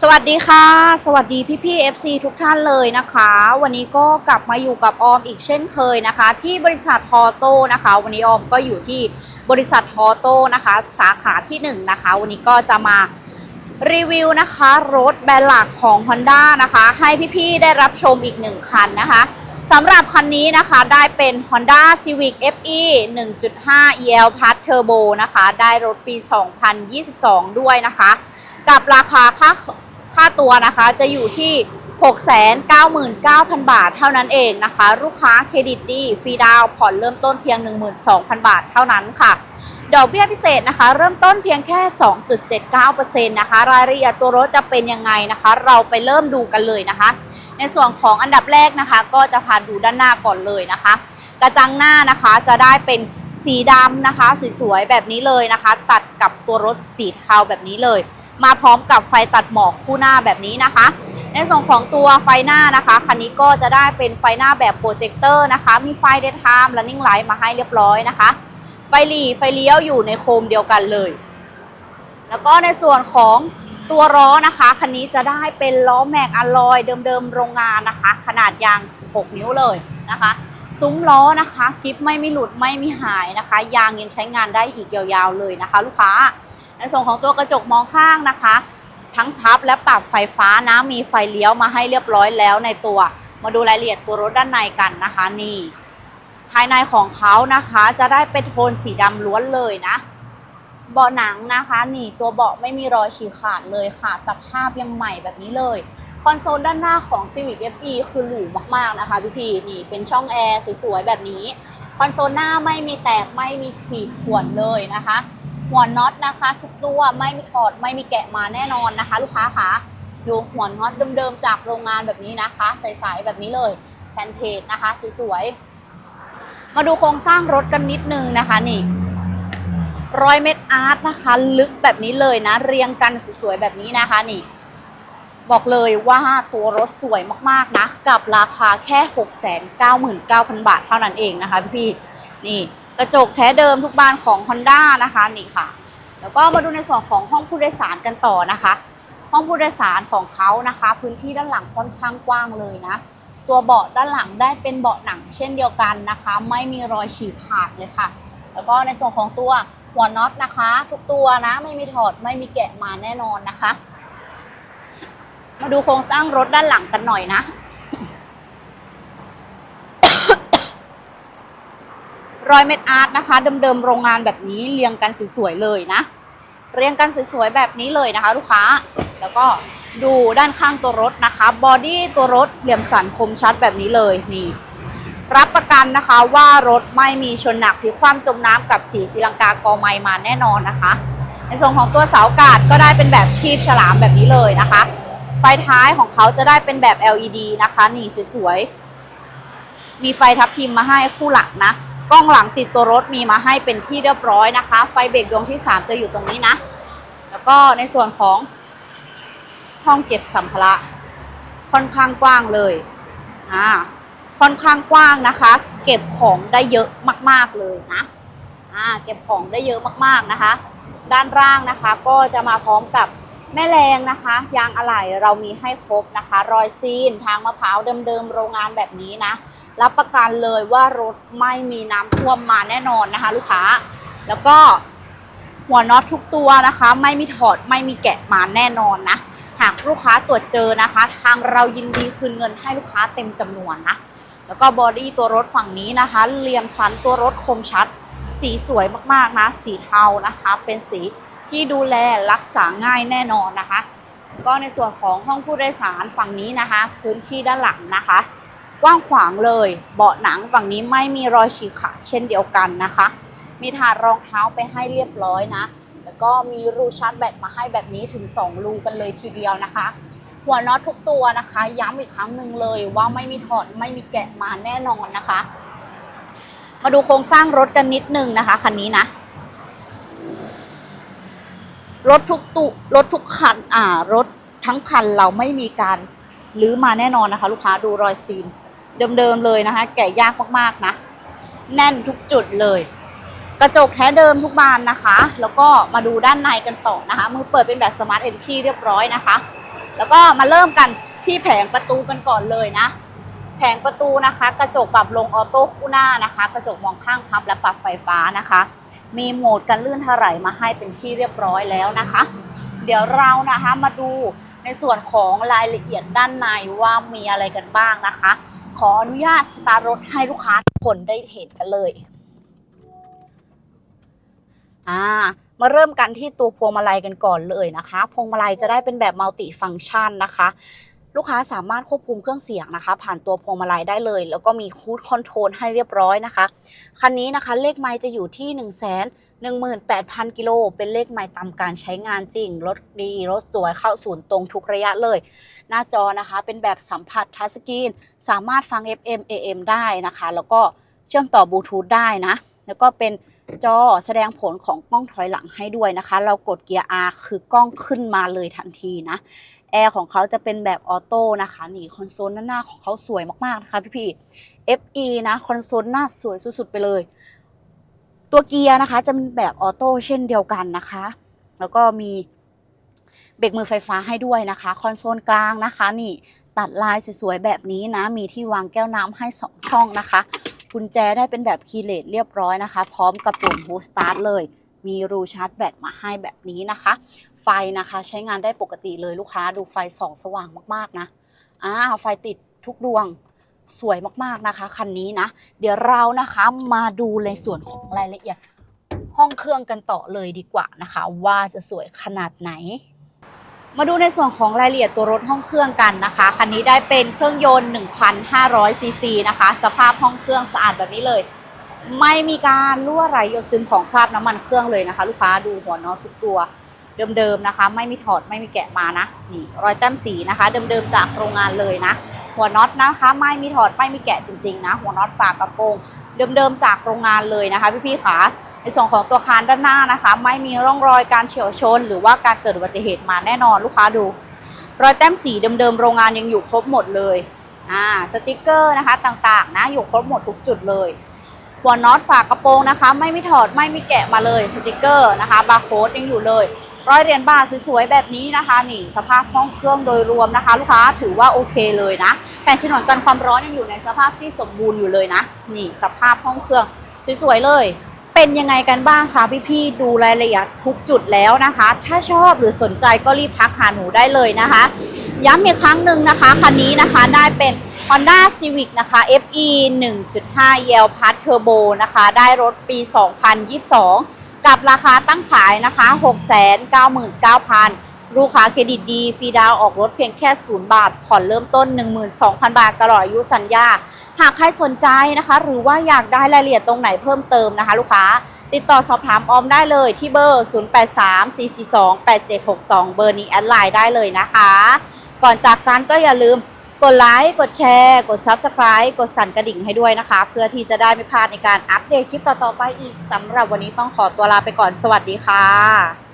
สวัสดีค่ะ สวัสดีพี่พี่ๆ FC ทุกท่านเลยนะคะ วันนี้ก็กลับมาอยู่กับออมอีกเช่นเคยนะคะ ที่บริษัทฮอโต้นะคะ วันนี้ออมก็อยู่ที่บริษัทฮอโต้นะคะ สาขาที่1นงนะคะ วันนี้ก็จะมารีวิวนะคะรถแบรนด์หลักของ Honda นะคะ ให้พี่ๆได้รับชมอีกหนึ่งคันนะคะสำหรับคันนี้นะคะได้เป็น Honda Civic FE 1.5 EL Plus Turbo นะคะ ได้รถปี 2022 ด้วยนะคะ กับราคาค่าค่าตัวนะคะ จะอยู่ที่ 699,000 บาทเท่านั้นเองนะคะ ลูกค้าเครดิตดีฟรีดาวผ่อนเริ่มต้นเพียง 12,000 บาทเท่านั้นค่ะดอกเบี้ยพิเศษนะคะ เริ่มต้นเพียงแค่ 2.79%นะคะ รายละเอียดตัวรถจะเป็นยังไงนะคะ เราไปเริ่มดูกันเลยนะคะ ในส่วนของอันดับแรกนะคะ ก็จะพาดูด้านหน้าก่อนเลยนะคะ กระจังหน้านะคะจะได้เป็นสีดำนะคะ สวยๆแบบนี้เลยนะคะ ตัดกับตัวรถสีเทาแบบนี้เลย มาพร้อมกับไฟตัดหมอกคู่หน้าแบบนี้นะคะ ในส่วนของตัวไฟหน้านะคะ คันนี้ก็จะได้เป็นไฟหน้าแบบโปรเจคเตอร์นะคะ มีไฟเดทไทม์และนิ่งไลท์มาให้เรียบร้อยนะคะ ไฟหลีไฟเลี้ยวอยู่ในโคมเดียวกันเลย แล้วก็ในส่วนของตัวล้อนะคะคันนี้จะได้เป็นล้อแม็กอะลอยเดิมๆโรงงานนะคะ ขนาดยาง 16 นิ้วเลยนะคะ ซุ้มล้อนะคะกริปไม่มีหลุดไม่มีหายนะคะ ยางยังใช้งานได้อีกยาวๆเลยนะคะ ลูกค้า ในส่วนของตัวกระจกมองข้างนะคะ ทั้งพับและปรับไฟฟ้านะมีไฟเลี้ยวมาให้เรียบร้อยแล้วในตัว มาดูรายละเอียดตัวรถด้านในกันนะคะนี่ ภายในของเขานะคะจะได้เป็นโทนสีดำล้วนเลยนะเบาะหนังนะคะนี่ตัวเบาะไม่มีรอยฉีกขาดเลยค่ะสภาพยังใหม่แบบนี้เลยคอนโซลด้านหน้าของ Civic FE คือหรูมากๆนะคะพี่พีนี่เป็นช่องแอร์สวยๆแบบนี้คอนโซลหน้าไม่มีแตกไม่มีขีดข่วนเลยนะคะ หัวน็อตนะคะ ทุกตัวไม่มีถอดไม่มีแกะมาแน่นอนนะคะ ลูกค้าคะดูหัวน็อตเดิมๆจากโรงงานแบบนี้นะคะ ใสๆแบบนี้เลยแผ่นเพจนะคะ สวยๆมาดูโครงสร้างรถกันนิดนึงนะคะนี่ร้อยเม็ดอาร์ตนะคะ ลึกแบบนี้เลยนะ เรียงกันสวยๆแบบนี้นะคะนี่ บอกเลยว่าตัวรถสวยมากๆนะ กับราคาแค่ 699,000 บาทเท่านั้นเองนะคะพี่ๆนี่ กระจกแท้เดิมทุกบานของ Honda นะคะนี่ค่ะ แล้วก็มาดูในส่วนของห้องผู้โดยสารกันต่อนะคะ ห้องผู้โดยสารของเขานะคะ พื้นที่ด้านหลังค่อนข้างกว้างเลยนะ ตัวเบาะด้านหลังได้เป็นเบาะหนังเช่นเดียวกันนะคะ ไม่มีรอยฉีกขาดเลยค่ะ แล้วก็ในส่วนของตัวหัวน็อตนะคะ ทุกตัวนะไม่มีถอดไม่มีแกะมาแน่นอนนะคะ มาดูโครงสร้างรถด้านหลังกันหน่อยนะ รอยเม็ดอาร์ตนะคะ เดิมๆโรงงานแบบนี้เรียงกันสวยๆเลยนะ เรียงกันสวยๆแบบนี้เลยนะคะ ลูกค้า แล้วก็ดูด้านข้างตัวรถนะคะบอดี้ตัวรถเหลี่ยมสันคมชัดแบบนี้เลยนี่รับประกันนะคะว่ารถไม่มีชนหนักพลิกคว่ำจมน้ำกับสีตีลังกากอไมมาแน่นอนนะคะ ในส่วนของตัวเสากาดก็ได้เป็นแบบคีบฉลามแบบนี้เลยนะคะไฟท้ายของเขาจะได้เป็นแบบ LED นะคะ นี่สวยๆมีไฟทับทิมมาให้คู่หลังนะ กล้องหลังติดตัวรถมีมาให้เป็นที่เรียบร้อยนะคะ ไฟเบรกดวงที่ 3 จะอยู่ตรงนี้นะ แล้วก็ในส่วนของห้องเก็บสัมภาระค่อนข้างกว้างเลยอ่าค่อนข้างกว้างนะคะ เก็บของได้เยอะมาก ๆเลยนะอ่าเก็บของได้เยอะมากๆนะคะ ด้านล่างนะคะ ก็จะมาพร้อมกับแม่แรงนะคะ ยางอะไหล่เรามีให้ครบนะคะ รอยซีนทางมะพร้าวเดิมๆโรงงานแบบนี้นะ รับประกันเลยว่ารถไม่มีน้ำท่วมมาแน่นอนนะคะ ลูกค้า แล้วก็หัวน็อตทุกตัวนะคะ ไม่มีถอดไม่มีแกะมาแน่นอนนะ หากลูกค้าตรวจเจอนะคะ ทางเรายินดีคืนเงินให้ลูกค้าเต็มจำนวนนะแล้วก็บอดี้ตัวรถฝั่งนี้นะคะเหลี่ยมสันตัวรถคมชัด สีสวยมากๆนะ สีเทานะคะ เป็นสีที่ดูแลรักษาง่ายแน่นอนนะคะ ก็ในส่วนของห้องผู้โดยสารฝั่งนี้นะคะ พื้นที่ด้านหลังนะคะ กว้างขวางเลย เบาะหนังฝั่งนี้ไม่มีรอยฉีกขาดเช่นเดียวกันนะคะ มีถาดรองเท้าไปให้เรียบร้อยนะ แล้วก็มีรูชาร์จแบตมาให้แบบนี้ถึง 2 รูกันเลยทีเดียวนะคะ หัวน็อตทุกตัวนะคะ ย้ำอีกครั้งหนึ่งเลยว่าไม่มีถอดไม่มีแกะมาแน่นอนนะคะ มาดูโครงสร้างรถกันนิดนึงนะคะคันนี้นะรถทุกตุรถทุกคันอ่ารถทั้งคันเราไม่มีการรื้อมาแน่นอนนะคะ ลูกค้าดูรอยซีน เดิมๆเลยนะคะ แกะยากมากๆนะ แน่นทุกจุดเลย กระจกแท้เดิมทุกบานนะคะ แล้วก็มาดูด้านในกันต่อนะคะ มือเปิดเป็นแบบสมาร์ทเอนทีเรียบร้อยนะคะ แล้วก็มาเริ่มกันที่แผงประตูกันก่อนเลยนะ แผงประตูนะคะ กระจกปรับลงออโต้คู่หน้านะคะ กระจกมองข้างพับและปรับไฟฟ้านะคะ มีโหมดกันลื่นถลายมาให้เป็นที่เรียบร้อยแล้วนะคะ เดี๋ยวเรานะคะมาดูในส่วนของรายละเอียดด้านในว่ามีอะไรกันบ้างนะคะ ขออนุญาตสตาร์รถให้ลูกค้าทุกคนได้เห็นกันเลยอ่ามาเริ่มกันที่ตัวพวงมาลัยกันก่อนเลยนะคะ พวงมาลัยจะได้เป็นแบบมัลติฟังชันนะคะ ลูกค้าสามารถควบคุมเครื่องเสียงนะคะ ผ่านตัวพวงมาลัยได้เลย แล้วก็มีคูดคอนโทรลให้เรียบร้อยนะคะ คันนี้นะคะเลขไมล์จะอยู่ที่1 1 8 0 0 0 กิโล เป็นเลขไมล์ตามการใช้งานจริง รถดี รถสวยเข้าศูนย์ตรงทุกระยะเลย หน้าจอนะคะเป็นแบบสัมผัสทัชสกรีน สามารถฟัง FM AM ได้นะคะ แล้วก็เชื่อมต่อบลูทูธได้นะ แล้วก็เป็นจอแสดงผลของกล้องถอยหลังให้ด้วยนะคะ เรากดเกียร์ R คือกล้องขึ้นมาเลยทันทีนะแอร์ของเขาจะเป็นแบบออโต้นะคะนี่คอนโซลหน้าของเขาสวยมากๆนะคะพี่ๆ FE นะคอนโซลหน้าสวยสุดๆไปเลย ตัวเกียร์นะคะ จะเป็นแบบออโต้เช่นเดียวกันนะคะ แล้วก็มีเบรกมือไฟฟ้าให้ด้วยนะคะ คอนโซลกลางนะคะ นี่ตัดลายสวยๆแบบนี้นะ มีที่วางแก้วน้ำให้สองช่องนะคะกุญแจได้เป็นแบบคีย์เลสเรียบร้อยนะคะ พร้อมกับปุ่ม Push Start เลย มีรูชาร์จแบตมาให้แบบนี้นะคะ ไฟนะคะใช้งานได้ปกติเลยลูกค้าดูไฟส่องสว่างมากๆนะอ่าไฟติดทุกดวง สวยมากๆนะคะ คันนี้นะ เดี๋ยวเรานะคะมาดูในส่วนของรายละเอียด ห้องเครื่องกันต่อเลยดีกว่านะคะ ว่าจะสวยขนาดไหน มาดูในส่วนของรายละเอียดตัวรถห้องเครื่องกันนะคะ คันนี้ได้เป็นเครื่องยนต์ 1,500ซีซีนะคะ สภาพห้องเครื่องสะอาดแบบนี้เลย ไม่มีการรั่วไหลหยดซึมของคราบน้ำมันเครื่องเลยนะคะ ลูกค้าดูหัวน็อตทุกตัวเดิมๆนะคะ ไม่มีถอดไม่มีแกะมานะนี่รอยแต้มสีนะคะ เดิมๆจากโรงงานเลยนะ หัวน็อตนะคะไม่มีถอดไม่มีแกะจริงๆนะ หัวน็อตฝากระโปรงเดิมๆจากโรงงานเลยนะคะพี่ๆขาในส่วนของตัวคานด้านหน้านะคะ ไม่มีร่องรอยการเฉียวชน หรือว่าการเกิดอุบัติเหตุมาแน่นอนลูกค้าดู รอยแต้มสีเดิมๆโรงงานยังอยู่ครบหมดเลยอ่าสติกเกอร์นะคะต่างๆนะอยู่ครบหมดทุกจุดเลย หัวน็อตฝากระโปรงนะคะ ไม่มีถอดไม่มีแกะมาเลยสติกเกอร์นะคะบาร์โค้ดยังอยู่เลย ร้อยเหรียญบาทสวยๆแบบนี้นะคะนี่สภาพห้องเครื่องโดยรวมนะคะ ลูกค้าถือว่าโอเคเลยนะแผ่นฉนวนกันความร้อนยังอยู่ในสภาพที่สมบูรณ์อยู่เลยนะ นี่สภาพห้องเครื่องสวยๆเลย เป็นยังไงกันบ้างคะพี่ๆดูรายละเอียดทุกจุดแล้วนะคะ ถ้าชอบหรือสนใจก็รีบทักหาหนูได้เลยนะคะ ย้ำอีกครั้งหนึ่งนะคะคันนี้นะคะได้เป็น Honda Civic นะคะ FE 1.5 Yell Plus Turbo นะคะ ได้รถปี 2022 กับราคาตั้งขายนะคะ 699,000 ลูกค้าเครดิตดี ฟรีดาวออกรถเพียงแค่ 0 บาท ผ่อนเริ่มต้น 12,000 บาทตลอดอายุสัญญา หากใครสนใจนะคะ หรือว่าอยากได้รายละเอียดตรงไหนเพิ่มเติมนะคะ ลูกค้า ติดต่อสอบถามออมได้เลยที่เบอร์ 0834428762 เบอร์นี้แอดไลน์ได้เลยนะคะ ก่อนจากกันก็อย่าลืม กดไลค์ กดแชร์ กด Subscribe กดสั่นกระดิ่งให้ด้วยนะคะ เพื่อที่จะได้ไม่พลาดในการอัปเดตคลิปต่อๆไปอีกสำหรับวันนี้ต้องขอตัวลาไปก่อนสวัสดีค่ะ